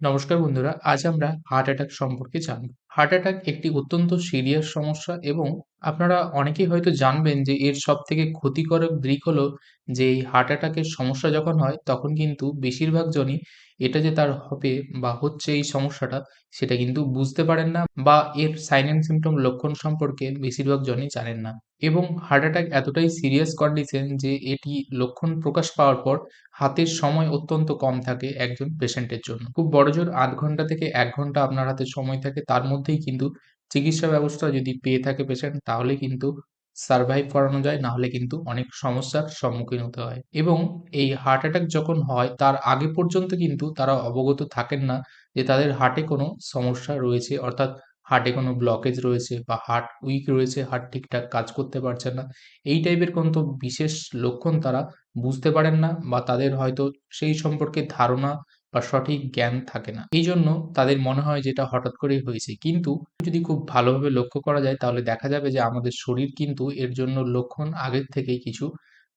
নমস্কার বন্ধুরা, আজ আমরা হার্ট অ্যাটাক সম্পর্কে জানব। হার্ট অ্যাটাক একটি অত্যন্ত সিরিয়াস সমস্যা এবং আপনারা অনেকেই হয়তো জানবেন যে এর সব থেকে ক্ষতিকারক দিক হলো যে এই হার্ট অ্যাটাকের সমস্যা যখন হয়, তখন কিন্তু বেশিরভাগ জনই এটা যে তার হবে বা হচ্ছে এই সমস্যাটা, সেটা কিন্তু বুঝতে পারেন না বা এর সাইন অ্যান্ড সিমটম লক্ষণ সম্পর্কে বেশিরভাগ জনই জানেন না। এবং হার্ট অ্যাটাক এতটাই সিরিয়াস কন্ডিশন যে এটি লক্ষণ প্রকাশ পাওয়ার পর হাতের সময় অত্যন্ত কম থাকে একজন পেশেন্টের জন্য। খুব বড়জোর আধ ঘণ্টা থেকে এক ঘণ্টা আপনার হাতে সময় থাকে, তার মধ্যেই কিন্তু চিকিৎসা ব্যবস্থা যদি পেয়ে থাকে পেশেন্ট তাহলে কিন্তু সারভাইভ করানো যায় না হলে কিন্তু অনেক সমস্যার সম্মুখীন হতে হয়। এবং এই হার্ট অ্যাটাক যখন হয়, তার আগে পর্যন্ত কিন্তু তারা অবগত থাকেন না যে তাদের হার্টে কোনো সমস্যা রয়েছে, অর্থাৎ হার্টে কোনো ব্লকেজ রয়েছে বা হার্ট উইক রয়েছে হার্ট ঠিকঠাক কাজ করতে পারছে না। এই টাইপের কোনো বিশেষ লক্ষণ তারা বুঝতে পারেন না বা তাদের হয়তো সেই সম্পর্কে ধারণা বা সঠিক জ্ঞান থাকে না। এই জন্য তাদের মনে হয় যেটা হঠাৎ করেই হয়েছে। কিন্তু যদি খুব ভালোভাবে লক্ষ্য করা যায়, তাহলে দেখা যাবে যে আমাদের শরীর কিন্তু এর জন্য লক্ষণ আগের থেকেই কিছু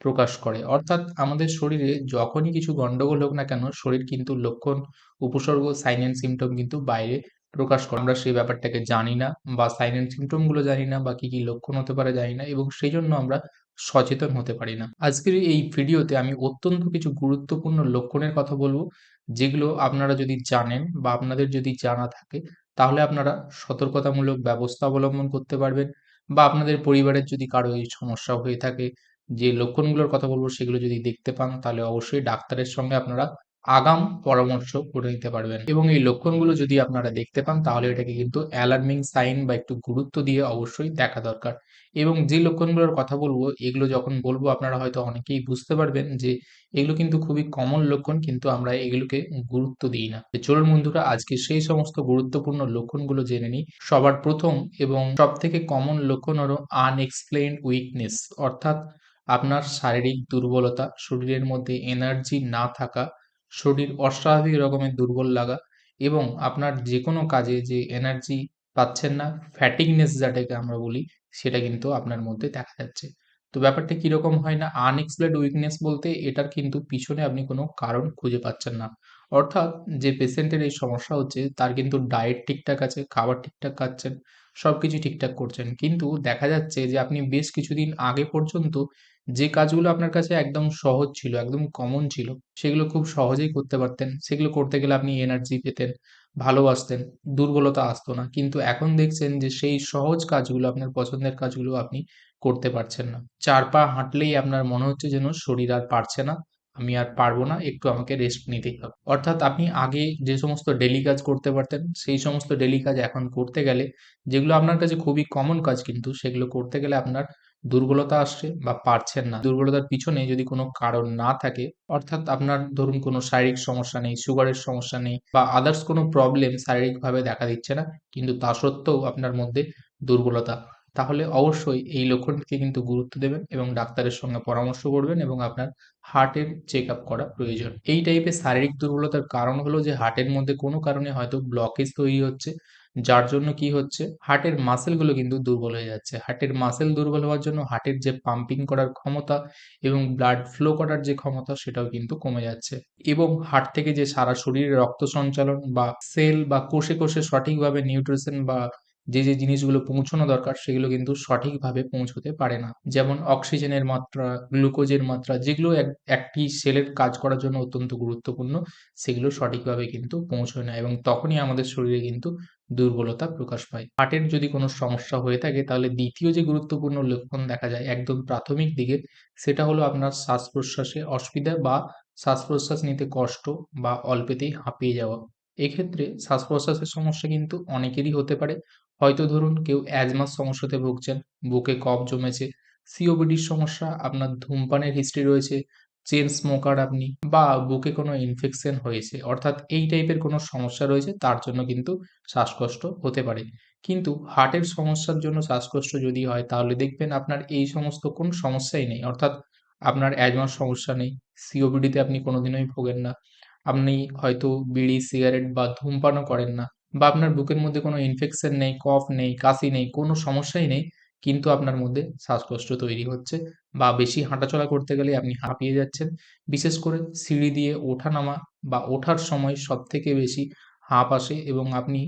প্রকাশ করে। অর্থাৎ আমাদের শরীরে যখনই কিছু গন্ডগোল হোক না কেন, শরীর কিন্তু লক্ষণ, উপসর্গ সাইন অ্যান্ড সিমটম কিন্তু বাইরে প্রকাশ করে। আমরা সেই ব্যাপারটাকে জানি না বা সাইন অ্যান্ড সিমটমগুলো জানি না বা কি কি লক্ষণ হতে পারে জানি না এবং সেই জন্য আমরা সচেতন হতে পারি না। আজকের এই ভিডিওতে আমি অত্যন্ত কিছু গুরুত্বপূর্ণ লক্ষণের কথা বলব। যেগুলো আপনারা যদি জানেন বা আপনাদের যদি জানা থাকে, তাহলে আপনারা সতর্কতামূলক ব্যবস্থা অবলম্বন করতে পারবেন বা আপনাদের পরিবারের যদি কারও এই সমস্যা হয়ে থাকে, যে লক্ষণগুলোর কথা বলব সেগুলো যদি দেখতে পান, তাহলে অবশ্যই ডাক্তারের সঙ্গে আপনারা আগাম পরামর্শ করে নিতে পারবেন। এবং এই লক্ষণগুলো যদি আপনারা দেখতে পান, তাহলে এটাকে কিন্তু অ্যালার্মিং সাইন বা একটু গুরুত্ব দিয়ে অবশ্যই দেখা দরকার। এবং যে লক্ষণগুলোর কথা বলব, এগুলো যখন বলব আপনারা হয়তো অনেকেই বুঝতে পারবেন যে এগুলো কিন্তু খুবই কমন লক্ষণ, কিন্তু আমরা এগুলোকে গুরুত্ব দিই না। চলুন বন্ধুরা, আজকে সেই সমস্ত গুরুত্বপূর্ণ লক্ষণগুলো জেনে নিই। সবার প্রথম এবং সব থেকে কমন লক্ষণ হলো আনএক্সপ্লেইনড উইকনেস অর্থাৎ আপনার শারীরিক দুর্বলতা, শরীরের মধ্যে এনার্জি না থাকা, শরীর অস্বাভাবিক রকমের দুর্বল লাগা এবং আপনার যে কোনো কাজে যে এনার্জি পাচ্ছেন না ফ্যাটিকনেস যেটাকে আমরা বলি সেটা কিন্তু আপনার মধ্যে দেখা যাচ্ছে। তো ব্যাপারটা কীরকম হয় না? আনএক্সপ্লেড উইকনেস বলতে এটার কিন্তু পিছনে আপনি কোনো কারণ খুঁজে পাচ্ছেন না। অর্থাৎ যে পেশেন্টের এই সমস্যা হচ্ছে, তার কিন্তু ডায়েট ঠিকঠাক আছে, খাবার ঠিকঠাক খাচ্ছেন সব কিছু ঠিকঠাক করছেন। কিন্তু দেখা যাচ্ছে যে আপনি বেশ কিছুদিন আগে পর্যন্ত যে কাজগুলো আপনার কাছে একদম সহজ ছিল, একদম কমন ছিল, সেগুলো খুব সহজেই করতে পারতেন। সেগুলো করতে গেলে আপনি এনার্জি পেতেন ভালোবাসতেন, দুর্বলতা আসতো না। কিন্তু এখন দেখছেন যে সেই সহজ কাজগুলো, আপনার পছন্দের কাজগুলো আপনি করতে পারছেন না। চার পা হাঁটলেই আপনার মনে হচ্ছে যেন শরীর আর পারছে না, আমি আর পারব না, একটু আমাকে রেস্ট নিতেই হবে। অর্থাৎ আপনি আগে যে সমস্ত ডেলি কাজ করতে পারতেন, সেই সমস্ত ডেলি কাজ এখন করতে গেলে, যেগুলো আপনার কাছে খুবই কমন কাজ কিন্তু, সেগুলো করতে গেলে আপনার দুর্বলতা আসছে বা পারছেন না। দুর্বলতার পিছনে যদি কোনো কারণ না থাকে, অর্থাৎ আপনার ধরুন কোনো শারীরিক সমস্যা নেই, সুগারের সমস্যা নেই বা আদার্স কোনো প্রবলেম শারীরিকভাবে দেখা দিচ্ছে না, কিন্তু তা সত্ত্বেও আপনার মধ্যে দুর্বলতা, তাহলে অবশ্যই এই লক্ষণটিকে কিন্তু গুরুত্ব দেবেন এবং ডাক্তারের সঙ্গে পরামর্শ করবেন এবং আপনার হার্টের চেক আপ করা প্রয়োজন। এই টাইপের শারীরিক দুর্বলতার কারণ হলো যে হার্টের মধ্যে কোনো কারণে হয়তো ব্লকেজ তৈরি হচ্ছে যার জন্য কি হচ্ছে? হার্টের মাসেলগুলো কিন্তু দুর্বল হয়ে যাচ্ছে। হার্টের মাসেল দুর্বল হওয়ার জন্য হার্টের যে পাম্পিং করার ক্ষমতা এবং ব্লাড ফ্লো করার যে ক্ষমতা সেটাও কিন্তু কমে যাচ্ছে। এবং হার্ট থেকে যে সারা শরীরে রক্ত সঞ্চালন বা সেল বা কোষে কোষে সঠিকভাবে নিউট্রিশন বা যে যে জিনিসগুলো পৌঁছানো দরকার সেগুলো কিন্তু সঠিকভাবে পৌঁছতে পারে না। যেমন অক্সিজেনের মাত্রা, গ্লুকোজের মাত্রা যেগুলো একটি সেলের কাজ করার জন্য অত্যন্ত গুরুত্বপূর্ণ, সেগুলো সঠিকভাবে কিন্তু পৌঁছয় না এবং তখনই আমাদের শরীরে কিন্তু দুর্বলতা প্রকাশ পায়। হার্টের যদি কোনো সমস্যা হয়ে থাকে, তাহলে দ্বিতীয় যে গুরুত্বপূর্ণ লক্ষণ দেখা যায় একদম প্রাথমিক দিকে, সেটা হলো আপনার শ্বাস প্রশ্বাসে অসুবিধা বা শ্বাস প্রশ্বাস নিতে কষ্ট বা অল্পেতেই হাঁপিয়ে যাওয়া। এক্ষেত্রে শ্বাস প্রশ্বাসের সমস্যা কিন্তু অনেকেরই হতে পারে। হয়তো ধরুন কেউ অ্যাজমার সমস্যাতে ভুগছেন, বুকে কফ জমেছে সিওপিডির সমস্যা, আপনার ধূমপানের হিস্ট্রি রয়েছে চেন স্মোকার আপনি বা বুকে কোনো ইনফেকশন হয়েছে, অর্থাৎ এই টাইপের কোনো সমস্যা রয়েছে, তার জন্য কিন্তু শ্বাসকষ্ট হতে পারে। কিন্তু হার্টের সমস্যার জন্য শ্বাসকষ্ট যদি হয়, তাহলে দেখবেন আপনার এই সমস্ত কোন সমস্যাই নেই, অর্থাৎ আপনার অ্যাজমার সমস্যা নেই সিওপিডিতে আপনি কোনোদিনই ভোগেন না, আপনি হয়তো বিড়ি সিগারেট বা ধূমপানও করেন না, বা আপনার বুকের মধ্যে কোনো ইনফেকশন নেই কফ নেই, কাশি নেই, কোনো সমস্যাই নেই কিন্তু আপনার মধ্যে শ্বাসকষ্ট তৈরি হচ্ছে বা বেশি হাঁটাচলা করতে গেলে আপনি হাঁপিয়ে যাচ্ছেন বিশেষ করে সিঁড়ি দিয়ে ওঠা নামা বা ওঠার সময় সব থেকে বেশি হাঁপ আসে এবং আপনি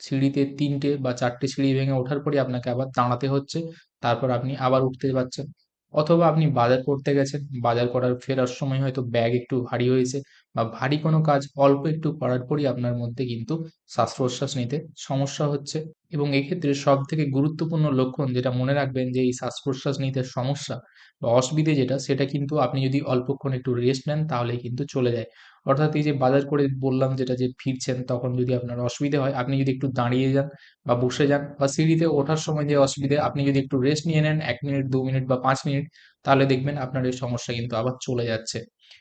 সিঁড়িতে তিনটে বা চারটে সিঁড়ি ভেঙে ওঠার পরে আপনাকে আবার দাঁড়াতে হচ্ছে। তারপর আপনি আবার উঠতে পারছেন। অথবা আপনি বাজার করতে গেছেন, বাজার করার ফেরার সময় হয়তো ব্যাগ একটু ভারী হয়েছে বা ভারী কোনো কাজ অল্প একটু করার পরই আপনার মধ্যে কিন্তু শ্বাস-প্রশ্বাস নিতে সমস্যা হচ্ছে এবং এক্ষেত্রে সব থেকে গুরুত্বপূর্ণ লক্ষণ যেটা মনে রাখবেন যে এই শ্বাস-প্রশ্বাস নিতে সমস্যা বা অসুবিধে যেটা সেটা কিন্তু আপনি যদি অল্পক্ষণ একটু রেস্ট নেন তাহলে কিন্তু চলে যায়। অর্থাৎ এই যে বাজার করে বললাম যেটা যে ফিরছেন তখন যদি আপনার অসুবিধে হয়, আপনি যদি একটু দাঁড়িয়ে যান বা বসে যান বা সিঁড়িতে ওঠার সময় যে অসুবিধে আপনি যদি একটু রেস্ট নিয়ে নেন এক মিনিট, দু মিনিট বা পাঁচ মিনিট তাহলে দেখবেন আপনার এই সমস্যা কিন্তু আবার চলে যাচ্ছে।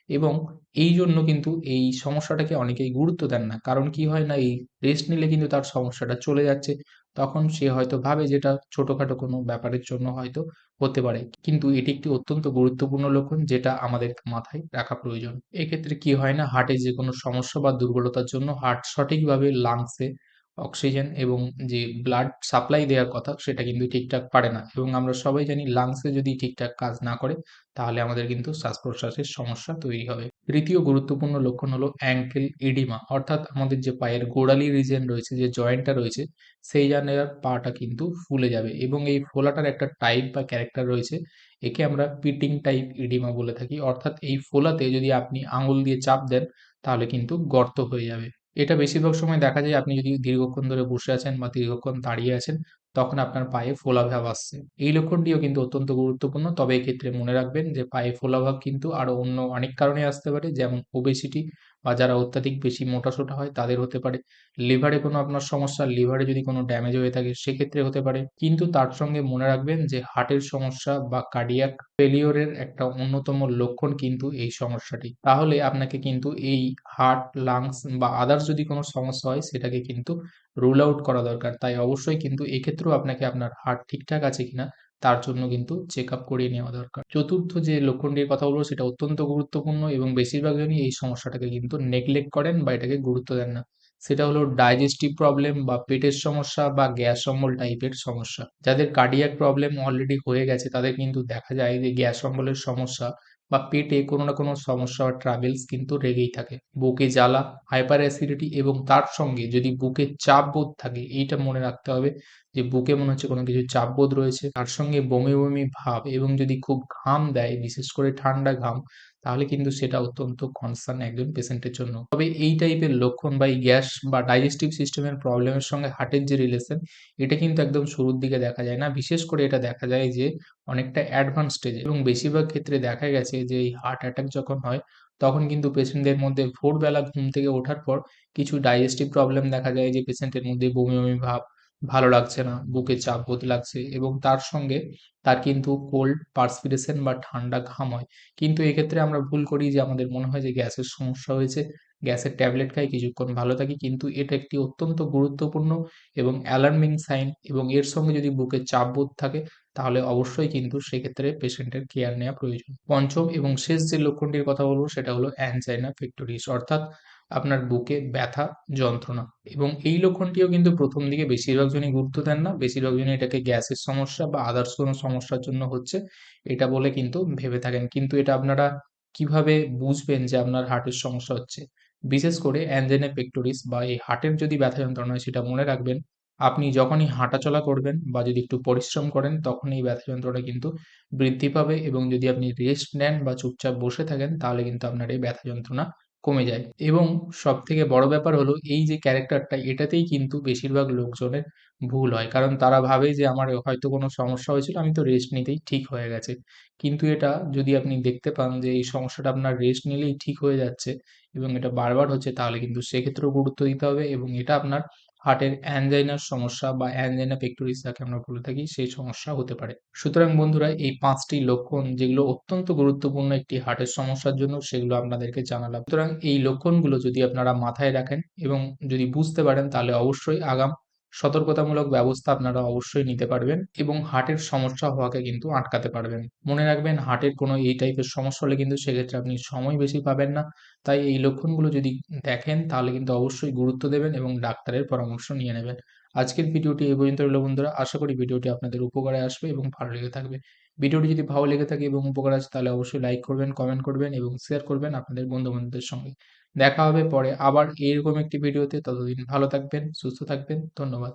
এবং এই জন্য কিন্তু এই সমস্যাটাকে অনেকেই গুরুত্ব দেন না। কারণ কি হয় না এই রেস্ট নিলে কিন্তু তার সমস্যাটা চলে যাচ্ছে। তখন সে হয়তো ভাবে যেটা ছোটখাটো কোনো ব্যাপারের জন্য হয়তো হতে পারে। কিন্তু এটি একটি অত্যন্ত গুরুত্বপূর্ণ লক্ষণ যেটা আমাদের মাথায় রাখা প্রয়োজন। এক্ষেত্রে কি হয় না হার্টে যেকোনো সমস্যা বা দুর্বলতার জন্য হার্ট সঠিকভাবে লাংসে অক্সিজেন এবং যে ব্লাড সাপ্লাই দেওয়ার কথা সেটা কিন্তু ঠিকঠাক পারে না এবং আমরা সবাই জানি লাংসে যদি ঠিকঠাক কাজ না করে তাহলে আমাদের কিন্তু শ্বাস-প্রশ্বাসের সমস্যা তৈরি হবে। তৃতীয় গুরুত্বপূর্ণ লক্ষণ হলো অ্যাঙ্কেল ইডিমা অর্থাৎ আমাদের যে পায়ের গোড়ালি রিজিয়ন রয়েছে, যে জয়েন্টটা রয়েছে, সেই জায়গার পাটা কিন্তু ফুলে যাবে এবং এই ফোলাটার একটা টাইপ বা ক্যারেক্টার রয়েছে। একে আমরা পিটিং টাইপ ইডিমা বলে থাকি। অর্থাৎ এই ফোলাতে যদি আপনি আঙুল দিয়ে চাপ দেন, তাহলে কিন্তু গর্ত হয়ে যাবে। এটা বেশিরভাগ সময় দেখা যায় আপনি যদি দীর্ঘক্ষণ ধরে বসে আছেন বা দীর্ঘক্ষণ দাঁড়িয়ে আছেন তখন আপনার পায়ে ফোলাভাব আসছে। এই লক্ষণটিও কিন্তু অত্যন্ত গুরুত্বপূর্ণ। তবে এক্ষেত্রে মনে রাখবেন যে পায়ে ফোলাভাব কিন্তু আরও অন্য অনেক কারণে আসতে পারে, যেমন ওবেসিটি বা যারা অত্যাধিক বেশি মোটা-সোটা হয় তাদের হতে পারে। লিভারে কোনো আপনার সমস্যা, লিভারে যদি কোনো ড্যামেজ হয়ে থাকে সেক্ষেত্রে হতে পারে। কিন্তু তার সঙ্গে মনে রাখবেন যে হার্টের সমস্যা বা কার্ডিয়াক ফেলিওর এর একটা অন্যতম লক্ষণ কিন্তু এই সমস্যাটি। তাহলে আপনাকে কিন্তু এই হার্ট, লাংস বা আদার্স যদি কোনো সমস্যা হয় সেটাকে কিন্তু রুল আউট করা দরকার। তাই অবশ্যই কিন্তু এক্ষেত্রেও আপনাকে আপনার হার্ট ঠিকঠাক আছে কিনা তার জন্য কিন্তু চেক আপ করিয়ে নেওয়া দরকার। চতুর্থ যে লক্ষণটির কথা বলব, সেটা অত্যন্ত গুরুত্বপূর্ণ এবং বেশিরভাগ জনই এই সমস্যাটাকে কিন্তু নেগলেক্ট করেন বা এটাকে গুরুত্ব দেন না। সেটা হলো ডাইজেস্টিভ প্রবলেম বা পেটের সমস্যা বা গ্যাস অম্বল টাইপের সমস্যা। যাদের কার্ডিয়াক প্রবলেম অলরেডি হয়ে গেছে, তাদের কিন্তু দেখা যায় যে গ্যাস অম্বলের সমস্যা বা পেটে কোনো না কোনো সমস্যা বা ট্রাভেলস কিন্তু রেগেই থাকে। বুকে জ্বালা, হাইপার অ্যাসিডিটি এবং তার সঙ্গে যদি বুকে চাপ বোধ থাকে এইটা মনে রাখতে হবে যে বুকে মনে হচ্ছে কোনো কিছু চাপ বোধ রয়েছে। তার সঙ্গে বমি, বমি ভাব এবং যদি খুব ঘাম দেয় বিশেষ করে ঠান্ডা ঘাম তাহলে কিন্তু সেটা অত্যন্ত কনসার্ন একজন পেশেন্টের জন্য। তবে এই টাইপের লক্ষণ বা এই গ্যাস বা ডাইজেস্টিভ সিস্টেমের প্রবলেমের সঙ্গে হার্টের যে রিলেশন এটা কিন্তু একদম শুরুর দিকে দেখা যায় না। বিশেষ করে এটা দেখা যায় যে অনেকটা অ্যাডভান্স স্টেজে এবং বেশিরভাগ ক্ষেত্রে দেখা গেছে যে এই হার্ট অ্যাটাক যখন হয় তখন কিন্তু পেশেন্টদের মধ্যে ভোরবেলা ঘুম থেকে ওঠার পর কিছু ডাইজেস্টিভ প্রবলেম দেখা যায় যে পেশেন্টের মধ্যে বমি, বমি ভাব, ভালো লাগছে না, বুকে চাপ বোধ লাগছে এবং তার সঙ্গে তার কিন্তু কোল্ড পার্সপিরেশন বা ঠান্ডা ঘাম হয়। কিন্তু এক্ষেত্রে আমরা ভুল করি যে আমাদের মনে হয় যে গ্যাসের সমস্যা হয়েছে, গ্যাসের ট্যাবলেট খাই কিছুক্ষণ ভালো থাকি কিন্তু এটা একটি অত্যন্ত গুরুত্বপূর্ণ এবং অ্যালার্মিং সাইন এবং এর সঙ্গে যদি বুকে চাপ বোধ থাকে তাহলে অবশ্যই কিন্তু সেক্ষেত্রে পেশেন্টের কেয়ার নেওয়া প্রয়োজন। পঞ্চম এবং শেষ যে লক্ষণটির কথা বলব সেটা হলো অ্যানজাইনা পেক্টোরিস অর্থাৎ আপনার বুকে ব্যথা, যন্ত্রণা এবং এই লক্ষণটিও কিন্তু প্রথম দিকে বেশিরভাগ জনই গুরুত্ব দেন না। বেশিরভাগ জনই এটাকে গ্যাসের সমস্যা বা আদার্স কোনো সমস্যার জন্য হচ্ছে এটা বলে কিন্তু ভেবে থাকেন। কিন্তু এটা আপনারা কীভাবে বুঝবেন যে আপনার হার্টের সমস্যা হচ্ছে? বিশেষ করে অ্যানজাইনা পেক্টোরিস বা এই হার্টের যদি ব্যথা যন্ত্রণা হয় সেটা মনে রাখবেন আপনি যখনই হাঁটাচলা করবেন বা যদি একটু পরিশ্রম করেন তখন এই ব্যথা যন্ত্রণা কিন্তু বৃদ্ধি পাবে এবং যদি আপনি রেস্ট নেন বা চুপচাপ বসে থাকেন, তাহলে কিন্তু আপনার এই ব্যথা যন্ত্রণা কমে যায় এবং সব থেকে বড় ব্যাপার হলো, এই যে ক্যারেক্টারটা এটাতেই কিন্তু বেশিরভাগ লোকজনের ভুল হয়। কারণ তারা ভাবে যে, আমার হয়তো কোনো সমস্যা হয়েছিল, আমি তো রেস্ট নিতেই ঠিক হয়ে গেছে। কিন্তু এটা যদি আপনি দেখতে পান যে, এই সমস্যাটা আপনার রেস্ট নিলেই ঠিক হয়ে যাচ্ছে এবং এটা বারবার হচ্ছে, তাহলে কিন্তু সেক্ষেত্রেও গুরুত্ব দিতে হবে এবং এটা আপনার হার্টের অ্যানজাইনার সমস্যা বা অ্যানজাইনা পেক্টোরিস যাকে আমরা বলে থাকি, সেই সমস্যা হতে পারে। সুতরাং বন্ধুরা, এই পাঁচটি লক্ষণ যেগুলো অত্যন্ত গুরুত্বপূর্ণ একটি হার্টের সমস্যার জন্য, সেগুলো আপনাদেরকে জানালাম। সুতরাং এই লক্ষণগুলো যদি আপনারা মাথায় রাখেন এবং যদি বুঝতে পারেন, তাহলে অবশ্যই আগাম সতর্কতামূলক ব্যবস্থা আপনারা অবশ্যই নিতে পারবেন এবং হার্টের সমস্যা হওয়াকে কিন্তু আটকাতে পারবেন। মনে রাখবেন হার্টের কোনো এই টাইপের সমস্যা হলে কিন্তু সেক্ষেত্রে আপনি সময় বেশি পাবেন না। তাই এই লক্ষণগুলো যদি দেখেন তাহলে কিন্তু অবশ্যই গুরুত্ব দেবেন এবং ডাক্তারের পরামর্শ নিয়ে নেবেন। আজকের ভিডিওটি এই পর্যন্ত রইল বন্ধুরা। আশা করি ভিডিওটি আপনাদের উপকারে আসবে এবং ভালো লেগে থাকবে। ভিডিওটি যদি ভালো লেগে থাকে এবং উপকার আসে তাহলে অবশ্যই লাইক করবেন, কমেন্ট করবেন এবং শেয়ার করবেন আপনাদের বন্ধু-বান্ধবদের সঙ্গে। দেখা হবে পরে আবার এরকম একটি ভিডিওতে। ততদিন ভালো থাকবেন সুস্থ থাকবেন। ধন্যবাদ।